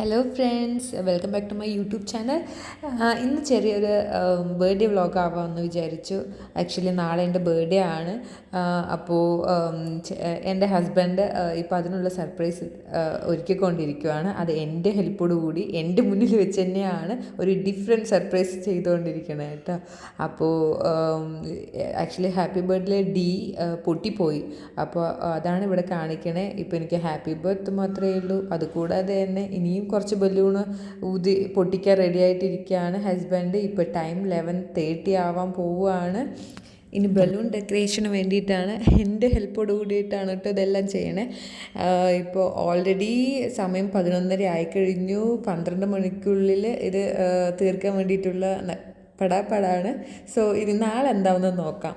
Hello friends welcome back to my YouTube channel ഇന്ന് ചെറിയൊരു birthday vlog ആവാമെന്ന് വിചാരിച്ചു. Actually നാളെ എന്റെ ബർത്ത്ഡേ ആണ്. അപ്പോൾ എന്റെ ഹസ്ബൻഡ് ഇപ്പോൾ അതിനുള്ള സർപ്രൈസ് ഒരുക്കിക്കൊണ്ടിരിക്കുകയാണ് അത് എന്റെ ഹെൽപ്പോട് കൂടി എന്റെ മുന്നിൽ വെച്ച് തന്നെയാണ് ഒരു ഡിഫറെന്റ് സർപ്രൈസ് ചെയ്തുകൊണ്ടിരിക്കുന്നത് കേട്ടോ. അപ്പോൾ ആക്ച്വലി ഹാപ്പി ബർത്ത്ഡേ ഡി പൊട്ടിപ്പോയി. അപ്പോൾ അതാണ് ഇവിടെ കാണിക്കണേ. ഇപ്പോൾ എനിക്ക് ഹാപ്പി ബർത്ത് മാത്രമേ ഉള്ളൂ. അതുകൂടാതെ തന്നെ ഇനിയും കുറച്ച് ബലൂണ് ഊതി പൊട്ടിക്കാൻ റെഡി ആയിട്ടിരിക്കുകയാണ്. ഹസ്ബൻഡ് ഇപ്പോൾ ടൈം ലെവൻ തേർട്ടി ആവാൻ പോവുകയാണ്. ഇനി ബലൂൺ ഡെക്കറേഷന് വേണ്ടിയിട്ടാണ് എന്റെ ഹെൽപ്പോട് കൂടിയിട്ടാണ് കേട്ടോ ഇതെല്ലാം ചെയ്യണേ. ഇപ്പോൾ ഓൾറെഡി സമയം പതിനൊന്നര ആയിക്കഴിഞ്ഞു. പന്ത്രണ്ട് മണിക്കുള്ളിൽ ഇത് തീർക്കാൻ വേണ്ടിയിട്ടുള്ള പടാപ്പടാണ്. സോ ഇത് നാളെ എന്താവുന്നത് നോക്കാം.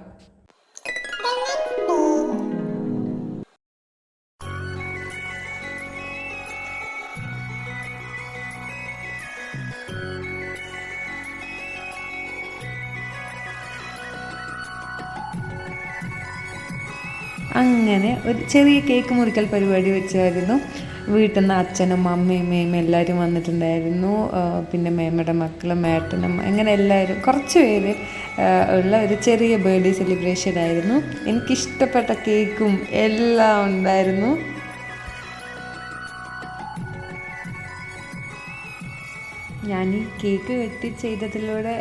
അങ്ങനെ ഒരു ചെറിയ കേക്ക് മുറിക്കൽ പരിപാടി വെച്ചായിരുന്നു. വീട്ടിൽ നിന്ന് അച്ഛനും അമ്മയും മേമയും എല്ലാവരും വന്നിട്ടുണ്ടായിരുന്നു. പിന്നെ മേമയുടെ മക്കളും മേട്ടനും അങ്ങനെ എല്ലാവരും കുറച്ച് പേര് ഉള്ള ഒരു ചെറിയ ബർത്ത്ഡേ സെലിബ്രേഷൻ ആയിരുന്നു. എനിക്കിഷ്ടപ്പെട്ട കേക്കും എല്ലാം ഉണ്ടായിരുന്നു. ഞാൻ ഈ കേക്ക് വെട്ടി ചെയ്തതിലൂടെ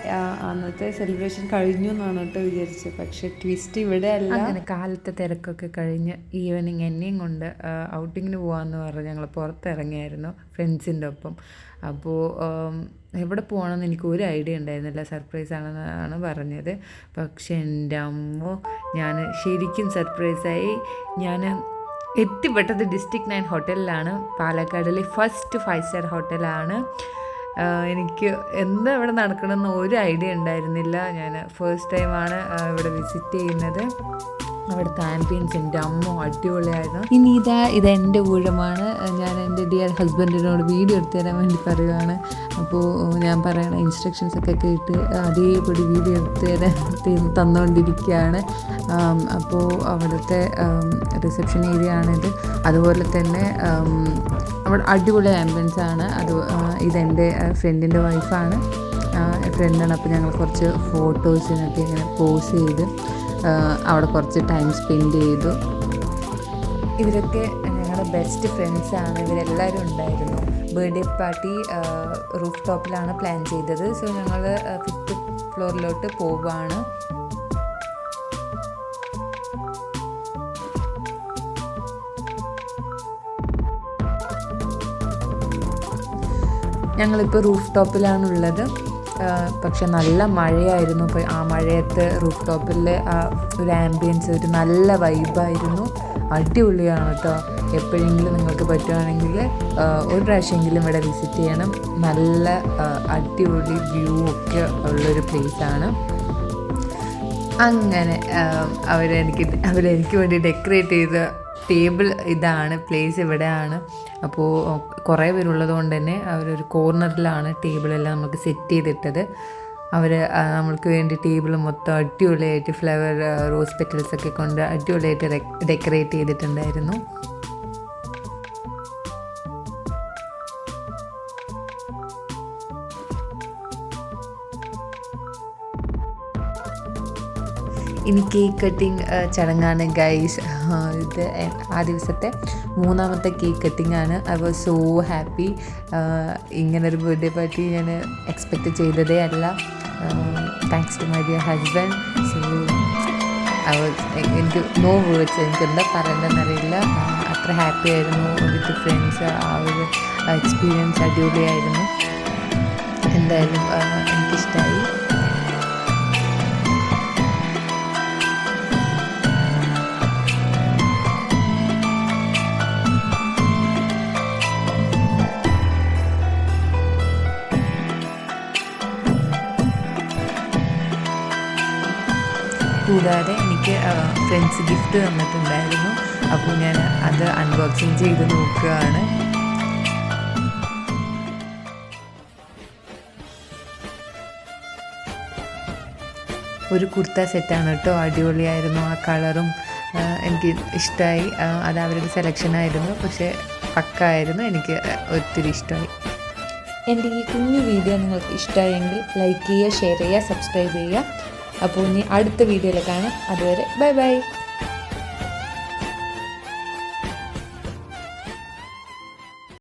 അന്നത്തെ സെലിബ്രേഷൻ കഴിഞ്ഞു എന്നാണ് കേട്ടോ വിചാരിച്ചത് പക്ഷെ ട്വിസ്റ്റ് ഇവിടെ അല്ല. അങ്ങനെ കാലത്തെ തിരക്കൊക്കെ കഴിഞ്ഞ് ഈവനിങ് എന്നെയും കൊണ്ട് ഔട്ടിങ്ങിന് പോകാമെന്ന് പറഞ്ഞ് ഞങ്ങൾ പുറത്തിറങ്ങിയായിരുന്നു ഫ്രണ്ട്സിന്റെ ഒപ്പം. അപ്പോൾ എവിടെ പോകണമെന്ന് എനിക്ക് ഒരു ഐഡിയ ഉണ്ടായിരുന്നില്ല. സർപ്രൈസ് ആണെന്നാണ് പറഞ്ഞത്. പക്ഷെ എന്റെ അമ്മ ഞാൻ ശരിക്കും സർപ്രൈസായി ഞാൻ എത്തിപ്പെട്ടത് ഡിസ്ട്രിക്ട് നയൻ ഹോട്ടലിലാണ് പാലക്കാടിലെ ഫസ്റ്റ് ഫൈവ് സ്റ്റാർ ഹോട്ടലാണ് എനിക്ക് എന്ത് ഇവിടെ നടക്കണമെന്ന് ഒരു ഐഡിയ ഉണ്ടായിരുന്നില്ല. ഞാൻ ഫസ്റ്റ് ടൈമാണ് ഇവിടെ വിസിറ്റ് ചെയ്യുന്നത്. അവിടുത്തെ ആംബിയൻസ് എന്റെ അമ്മ അടിപൊളിയായിരുന്നു. ഇനി ഇതാ ഇത് എന്റെ ഊഴമാണ്. ഞാൻ എന്റെ ഡിയർ ഹസ്ബൻഡിനോട് വീഡിയോ എടുത്തു തരാൻ വേണ്ടി പറയുകയാണ് അപ്പോൾ ഞാൻ പറയണ ഇൻസ്ട്രക്ഷൻസ് ഒക്കെ കേട്ട് അതേപടി വീഡിയോ എടുത്തു തരാൻ തന്നുകൊണ്ടിരിക്കുകയാണ് അപ്പോൾ അവിടുത്തെ റിസപ്ഷൻ ഏരിയ ആണിത്. അതുപോലെ തന്നെ അവിടെ അടിപൊളി ആംബിയൻസ് ആണ്. അത് ഇതെന്റെ ഫ്രണ്ടിന്റെ വൈഫാണ് ഫ്രണ്ടാണ് അപ്പോൾ ഞങ്ങൾ കുറച്ച് ഫോട്ടോസിനൊക്കെ ഇങ്ങനെ പോസ് ചെയ്ത് അവിടെ കുറച്ച് ടൈം സ്പെൻഡ് ചെയ്തു. ഇവരൊക്കെ ഞങ്ങളുടെ ബെസ്റ്റ് ഫ്രണ്ട്സാണ് ഇവരെല്ലാവരും ഉണ്ടായിരുന്നു. ബർത്ത്ഡേ പാർട്ടി റൂഫ് ടോപ്പിലാണ് പ്ലാൻ ചെയ്തത്. സോ ഞങ്ങൾ ഫിഫ്ത്ത് ഫ്ലോറിലോട്ട് പോവുകയാണ് ഞങ്ങളിപ്പോൾ റൂഫ് ടോപ്പിലാണുള്ളത് പക്ഷെ നല്ല മഴയായിരുന്നു. അപ്പോൾ ആ മഴയത്ത് റൂഫ് ടോപ്പിലെ ആ ഒരു ആംബിയൻസ് ഒരു നല്ല വൈബായിരുന്നു അടിപൊളിയാണ് കേട്ടോ. എപ്പോഴെങ്കിലും നിങ്ങൾക്ക് പറ്റുവാണെങ്കിൽ ഒരു പ്രാവശ്യമെങ്കിലും ഇവിടെ വിസിറ്റ് ചെയ്യണം. നല്ല അടിപൊളി വ്യൂ ഒക്കെ ഉള്ളൊരു പ്ലേസാണ് അങ്ങനെ അവരെനിക്ക് അവരെനിക്ക് വേണ്ടി ഡെക്കറേറ്റ് ചെയ്ത ടേബിൾ ഇതാണ് പ്ലേസ് ഇവിടെയാണ്. അപ്പോൾ കുറേ പേരുള്ളത് കൊണ്ട് തന്നെ അവരൊരു കോർണറിലാണ് ടേബിളെല്ലാം നമുക്ക് സെറ്റ് ചെയ്തിട്ടത്. അവർ നമ്മൾക്ക് വേണ്ടി ടേബിൾ മൊത്തം അടിപൊളിയായിട്ട് ഫ്ലവർ റോസ് പെറ്റൽസ് ഒക്കെ കൊണ്ട് അടിപൊളിയായിട്ട് ഡെക്കറേറ്റ് ചെയ്തിട്ടുണ്ടായിരുന്നു. ഇനി കേക്ക് കട്ടിങ് ചടങ്ങാണ് ഗൈസ് ഇത് ആ ദിവസത്തെ മൂന്നാമത്തെ കേക്ക് കട്ടിംഗ് ആണ്. ഐ വാസ് സോ ഹാപ്പി ഇങ്ങനൊരു ബർത്ത്ഡേ പാർട്ടി ഞാൻ എക്സ്പെക്റ്റ് ചെയ്തതേ അല്ല. Thanks to my dear husband so I was എനിക്ക് നോ വേർഡ്സ് എനിക്കെന്താ പറയണ്ടെന്നറിയില്ല അത്ര ഹാപ്പി ആയിരുന്നു. വിത്ത് ഫ്രണ്ട്സ് ആ ഒരു എക്സ്പീരിയൻസ് അടിപൊളിയായിരുന്നു. എന്തായാലും എനിക്കിഷ്ടമായി കൂടാതെ എനിക്ക് ഫ്രണ്ട്സ് ഗിഫ്റ്റ് തന്നിട്ടുണ്ടായിരുന്നു. അപ്പോൾ ഞാൻ അത് അൺബോക്സിങ് ചെയ്ത് നോക്കുകയാണ്. ഒരു കുർത്ത സെറ്റാണ് കേട്ടോ. അടിപൊളിയായിരുന്നു. ആ കളറും എനിക്ക് ഇഷ്ടമായി അത് അവരുടെ സെലക്ഷൻ ആയിരുന്നു. പക്ഷേ പക്കായിരുന്നു. എനിക്ക് ഒത്തിരി ഇഷ്ടമായി. എന്റെ ഈ കുഞ്ഞു വീഡിയോ നിങ്ങൾക്ക് ഇഷ്ടമായെങ്കിൽ ലൈക്ക് ചെയ്യുക ഷെയർ ചെയ്യുക സബ്സ്ക്രൈബ് ചെയ്യുക. അപ്പോൾ ഇനി അടുത്ത വീഡിയോയിൽ കാണാം. അതുവരെ ബൈ ബൈ.